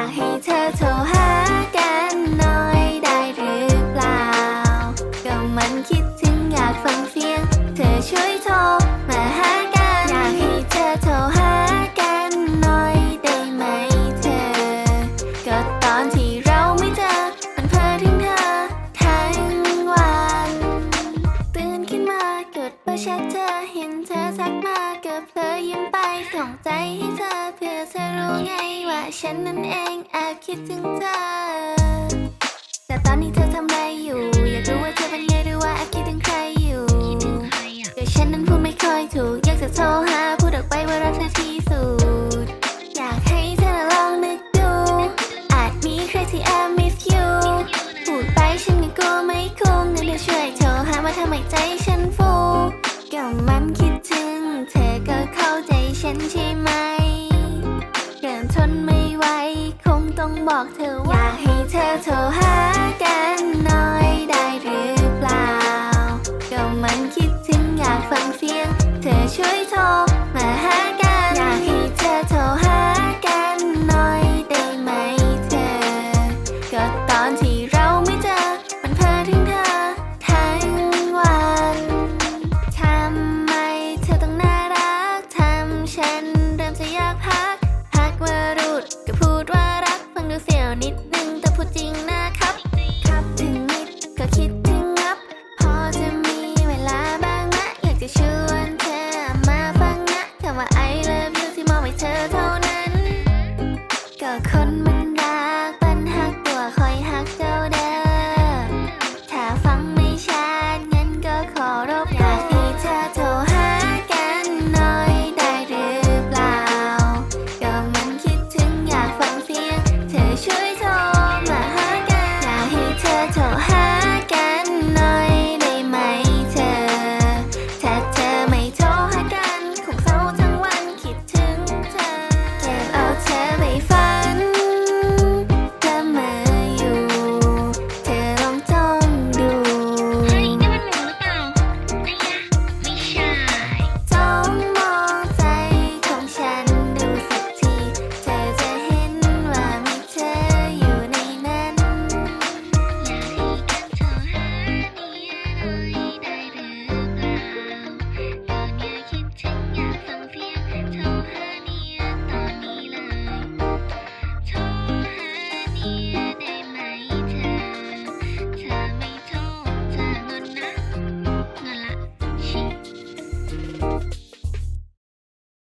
ากให้เธอโทรหากันหน่อยได้หรือเปล่า ก็มันคิดถึงอยากฟังเสียง เธอช่วยโทรมาหากัน อยากให้เธอโทรหากันหน่อยได้ไหมเธอ ก็ตอนที่เราไม่เจอ มันเพ้อถึงเธอทั้งวัน ตื่นขึ้นมาเกิดเบอร์แชทเธอเห็นเธอทักมาเกิดเพลอยิ้มไป ส่งใจให้เธอเพื่อเธอรู้ไงว่าฉันนั่นเองแอบคิดถึงเธอ แต่ตอนนี้เธอทำอะไรอยู่ อยากรู้ว่าเธอเป็นไงหรือว่าแอบคิดถึงใครอยู่ก็ฉันนั้นพูดไม่ค่อยถูก อยากจะโทรหาพูดออกไปว่ารักเธอที่สุด อยากให้เธอลองนึกดู อาจมีใครที่แอบ miss you พูดไปฉันก็กลัวไม่คุ้มงั้นเธอช่วยโทรหามาทำให้ใจฉันฟูก็มันคิดันใช่ไหมเดินทนไม่ไหวคงต้องบอกเธอว่า อยากให้เธอโทรหากันหน่อยได้หรือเปล่า ก็มันคิดถึงอยากฟังเสียง เธอช่วย